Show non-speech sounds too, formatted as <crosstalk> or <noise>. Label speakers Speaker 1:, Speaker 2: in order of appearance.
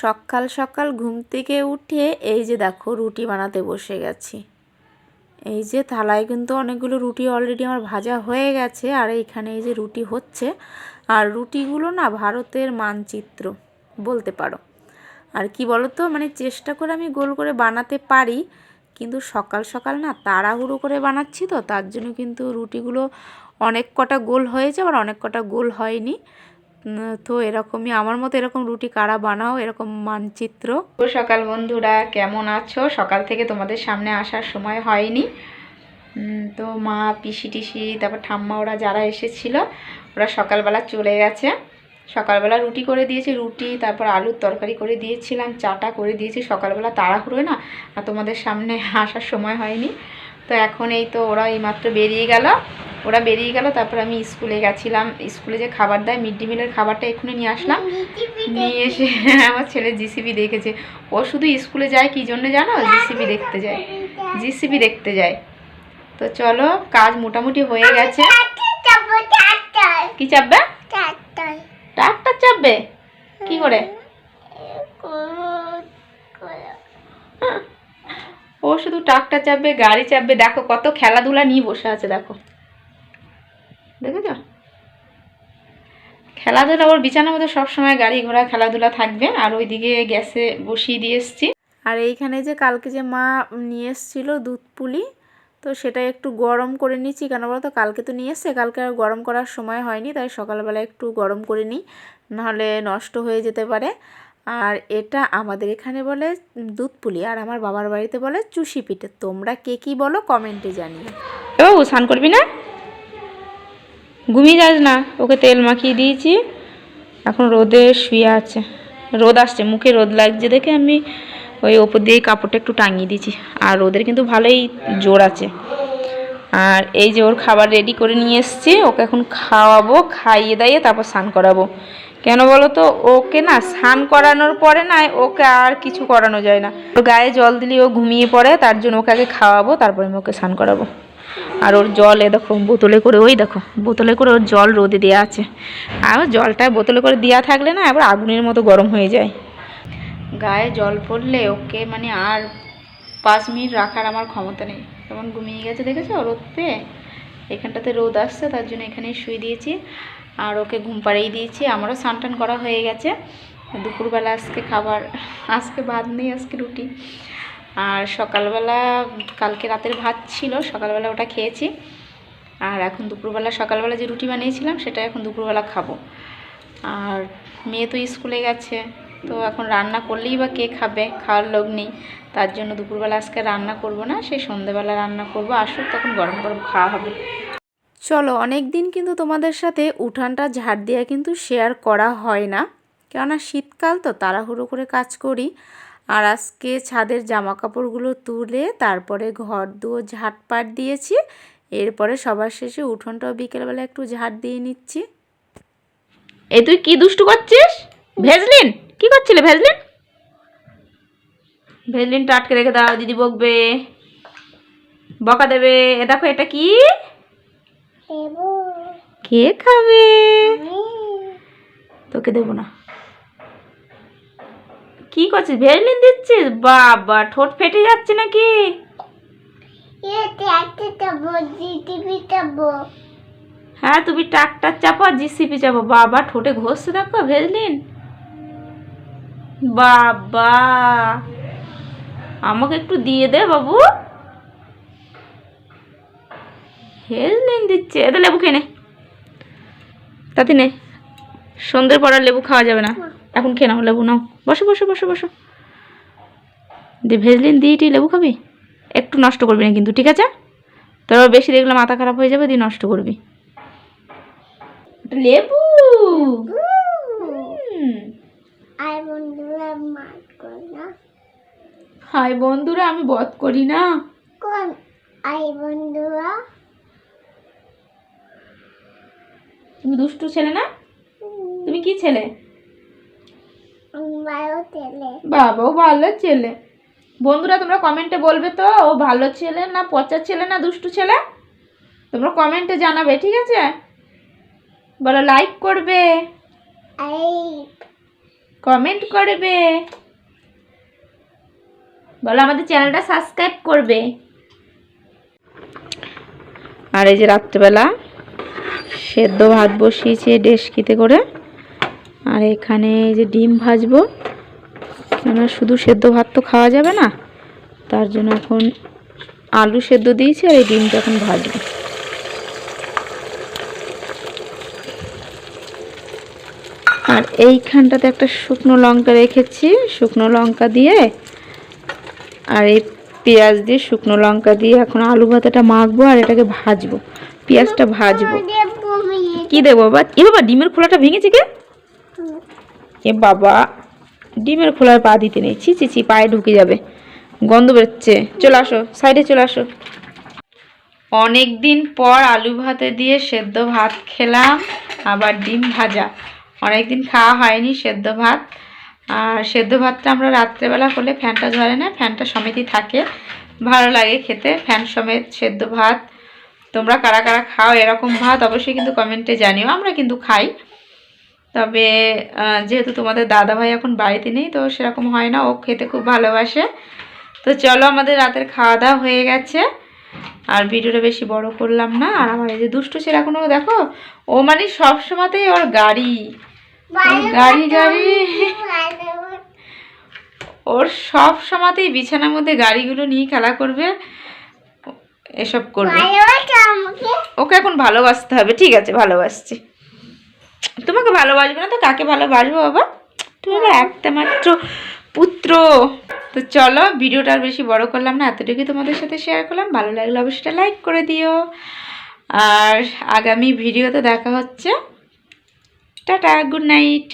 Speaker 1: সকাল সকাল ঘুম থেকে উঠে এই যে দেখো রুটি বানাতে বসে গেছি। এই যে থালায় কিন্তু অনেকগুলো রুটি অলরেডি আমার ভাজা হয়ে গেছে আর এইখানে এই যে রুটি হচ্ছে। আর রুটিগুলো না ভারতের মানচিত্র, বলতে পারো। আর কি বলো তো মানে চেষ্টা করে আমি গোল করে বানাতে পারি, কিন্তু সকাল সকাল না তাড়াহুড়ো করে বানাচ্ছি তো, তার জন্য কিন্তু রুটিগুলো অনেক কটা গোল হয়েছে, আবার অনেক কটা গোল হয়নি। তো এরকমই আমার মতো এরকম রুটি কারা বানাও, এরকম মানচিত্র। সকাল বন্ধুরা, কেমন আছো? সকাল থেকে তোমাদের সামনে আসার সময় হয়নি। তো মা পিসি টিসি, তারপর ঠাম্মা, ওরা যারা এসেছিল, ওরা সকালবেলা চলে গেছে। সকালবেলা রুটি করে দিয়েছি, রুটি, তারপর আলুর তরকারি করে দিয়েছিলাম, চাটা করে দিয়েছি। সকালবেলা তাড়াহুড়োয় না, আর তোমাদের সামনে আসার সময় হয়নি। তো এখন এই তো ওরা এইমাত্র বেরিয়ে গেল। ওরা বেরিয়ে গেল তারপর আমি স্কুলে গেছিলাম। স্কুলে যে খাবার দেয় মিড ডে মিলের খাবারটা এক্ষুনি নিয়ে আসলাম। নিয়ে এসে <laughs> আমার ছেলে জিসিবি দেখেছে। ও শুধু স্কুলে যায় কি জন্য জানো? জিসিবি দেখতে যায়। জিসিবি দেখতে যায়। তো চলো কাজ মোটামুটি হয়ে গেছে। কি চাপবে? ট্রাক্টর চাপবে? কি করে? ও শুধু ট্রাক্টর চাপবে গাড়ি চাপবে। দেখো কত খেলাধুলা নিয়ে বসে আছে দেখো। দেখেছ? খেলাধুলা ওর বিছানার মধ্যে সবসময় গাড়ি ঘোড়া খেলাধুলা থাকবে আর ওইদিকে গ্যাসে বসিয়ে দিয়ে এসছি। আর এইখানে যে কালকে যে মা নিয়ে এসেছিল দুধ পুলি তো সেটা একটু গরম করে নিচ্ছি কেন বলো তো কালকে তো নিয়ে এসছে কালকে আর গরম করার সময় হয়নি তাই সকালবেলা একটু গরম করে নিই নাহলে নষ্ট হয়ে যেতে পারে। আর এটা আমাদের এখানে বলে দুধ পুলি আর আমার বাবার বাড়িতে বলে চুষি পিঠে। তোমরা কে কী বলো কমেন্টে জানিও। ও স্নান করবি না? ঘুমিয়ে যাস না, ওকে তেল মাখিয়ে দিয়েছি। এখন রোদে শুয়ে আছে। রোদ আসছে, মুখে রোদ লাগছে দেখে আমি ওই ওপর দিয়ে কাপড়টা একটু টাঙিয়ে দিয়েছি। আর রোদের কিন্তু ভালোই জোর আছে। আর এই যে ওর খাবার রেডি করে নিয়ে এসছি, ওকে এখন খাওয়াবো, খাইয়ে দাইয়ে তারপর স্নান করাবো। কেন বলো তো? ওকে না স্নান করানোর পরে না ওকে আর কিছু করানো যায় না। ওর গায়ে জল দিলে ও ঘুমিয়ে পড়ে, তার জন্য ওকে আগে খাওয়াবো, তারপরে আমি ওকে স্নান করাবো। আর ওর জল, এ দেখো, বোতলে করে, ওই দেখো, বোতলে করে ওর জল রোদে দেওয়া আছে। আর জলটা বোতলে করে দেওয়া থাকলে না, এবার আগুনের মতো গরম হয়ে যায়। গায়ে জল পড়লে ওকে মানে আর পাঁচ মিনিট রাখার আমার ক্ষমতা নেই। যেমন ঘুমিয়ে গেছে, দেখেছ? রোদ। পেয়ে এখানটাতে রোদ আসছে, তার জন্য এখানেই শুয়ে দিয়েছি। আর ওকে ঘুম পাড়িয়ে দিয়েছি। আমারও স্নান করা হয়ে গেছে। দুপুরবেলা আজকে খাবার, আজকে ভাত নেই, আজকে রুটি। আর সকালবেলা, কালকে রাতের ভাত ছিল, সকালবেলা ওটা খেয়েছি। আর এখন দুপুরবেলা সকালবেলা যে রুটি বানিয়েছিলাম, সেটা এখন দুপুরবেলা খাব। আর মেয়ে তো স্কুলে গেছে, তো এখন রান্না করলেই বা কে খাবে, খাওয়ার লোক নেই। তার জন্য দুপুরবেলা আজকে রান্না করব না, সেই সন্ধেবেলা রান্না করব। আসুক, তখন গরম গরম খাওয়া হবে। চলো অনেক দিন কিন্তু তোমাদের সাথে উঠানটা ঝাড় দেওয়া কিন্তু শেয়ার করা হয় না। কেননা শীতকাল তো তাড়াহুড়ো করে কাজ করি। আর আজকে ছাদের জামা কাপড়গুলো তুলে তারপরে ঘর দুয়ো ঝাঁটপাট দিয়েছি। এরপরে সবার শেষে উঠোনটাও বিকেলবেলা একটু ঝাড় দিয়ে নিচ্ছি। এই তুই কি দুষ্টু করছিস? ভেজলিন? কি করছিলে ভেজলিন? ভেজলিনটা আটকে রেখে দাও দিদি বকবে। বকা দেবে। এ দেখো এটা কি? কে খাবে? তোকে দেবো না। কি করছিস? ভেজলিন দিচ্ছিস? বাবা ঠোঁট ফেটে যাচ্ছে নাকি? হ্যাঁ তুমি ট্রাক্টর চাপো জিসিপি চাপো। বাবা ঠোঁটে ঘষছে দেখো ভেজলিন বাবা আমাকে একটু দিয়ে দে বাবু। ভেজলিন দিচ্ছে। এদের লেবু খেয়ে নে। তাতে নে। সন্ধ্যের পর আর লেবু খাওয়া যাবে না। এখন খেয়ে নাও লেবু নাও। বসো বসো বসো বসো। দিয়ে ভেজলিন দিয়ে টি লেবু খাবি? একটু নষ্ট করবি না কিন্তু ঠিক আছে? তোর বেশি দেখলে মাথা খারাপ হয়ে যাবে দিয়ে নষ্ট করবি। এটা লেবু। হাই বন্ধুরা আমি বধ করি না। তুমি দুষ্টু ছেলে না? তুমি কি ছেলে? বাবাও ভালো ছেলে। বন্ধুরা তোমরা কমেন্টে বলবে তো ও ভালো ছেলে না পচা ছেলে না দুষ্টু ছেলে? তোমরা কমেন্টে জানাবে ঠিক আছে? বলো লাইক করবে। কমেন্ট করবে। বলো আমাদের চ্যানেলটা সাবস্ক্রাইব করবে। আর এই যে রাত্রেবেলা সেদ্ধ ভাত বসিয়েছি ডেস্কিতে করে। আর এখানে যে ডিম ভাজবো। কেন শুধু সেদ্ধ ভাত তো খাওয়া যাবে না তার জন্য এখন আলু সেদ্ধ দিয়েছি আর এই ডিমটা এখন ভাজবো। আর এইখানটাতে একটা শুকনো লঙ্কা রেখেছি শুকনো লঙ্কা দিয়ে আর এই পেঁয়াজ দিয়ে শুকনো লঙ্কা দিয়ে এখন আলু ভাতাটা মাখবো আর এটাকে ভাজবো। পেঁয়াজটা ভাজবো। কি দেবো বাবা? এ বাবা ডিমের খোলাটা ভেঙেছে কে? এ বাবা, ডিমের খোলার পা দিতে নেই। ছি ছি ছি, পায়ে ঢুকে যাবে। গন্ধ বেরোচ্ছে। চলে আসো, সাইডে চলে আসো। অনেক দিন পর আলু ভাতে দিয়ে সেদ্ধ ভাত খেলাম, আবার ডিম ভাজা। অনেক দিন খাওয়া হয়নি সেদ্ধ ভাত। আর সেদ্ধ ভাতটা আমরা রাত্রেবেলা করলে ফ্যানটা ধরে না, ফ্যানটা সমেতই থাকে। ভালো লাগে খেতে, ফ্যান সমেত সেদ্ধ ভাত। তোমরা কারা কারা খাও এরকম ভাত, অবশ্যই কিন্তু কমেন্টে জানিও। আমরা কিন্তু খাই। তবে যেহেতু তোমাদের দাদা ভাই এখন বাড়িতে নেই তো সেরকম হয় না ও খেতে খুব ভালোবাসে। তো চলো আমাদের রাতের খাওয়া দাওয়া হয়ে গেছে। আর ভিডিওটা বেশি বড় করলাম না আর আমার এই যে দুষ্টু সেরকম দেখো ও মানে সব সময়তেই ওর গাড়ি। গাড়ি গাড়ি। ওর সব সময়তেই বিছানার মধ্যে গাড়িগুলো নিয়ে খেলা করবে এসব করবে। ওকে এখন ভালোবাসতে হবে ঠিক আছে ভালোবাসছি। তোমাকে ভালোবাসবো না তো কাকে ভালোবাসবো বাবা? তুমি আমার একটা মাত্র পুত্র। তো চলো, ভিডিওটা আর বেশি বড় করলাম না, এতটুকুই তোমাদের সাথে শেয়ার করলাম। ভালো লাগলে অবশ্যই লাইক করে দিও। আর আগামী ভিডিওতে দেখা হচ্ছে। Tata good night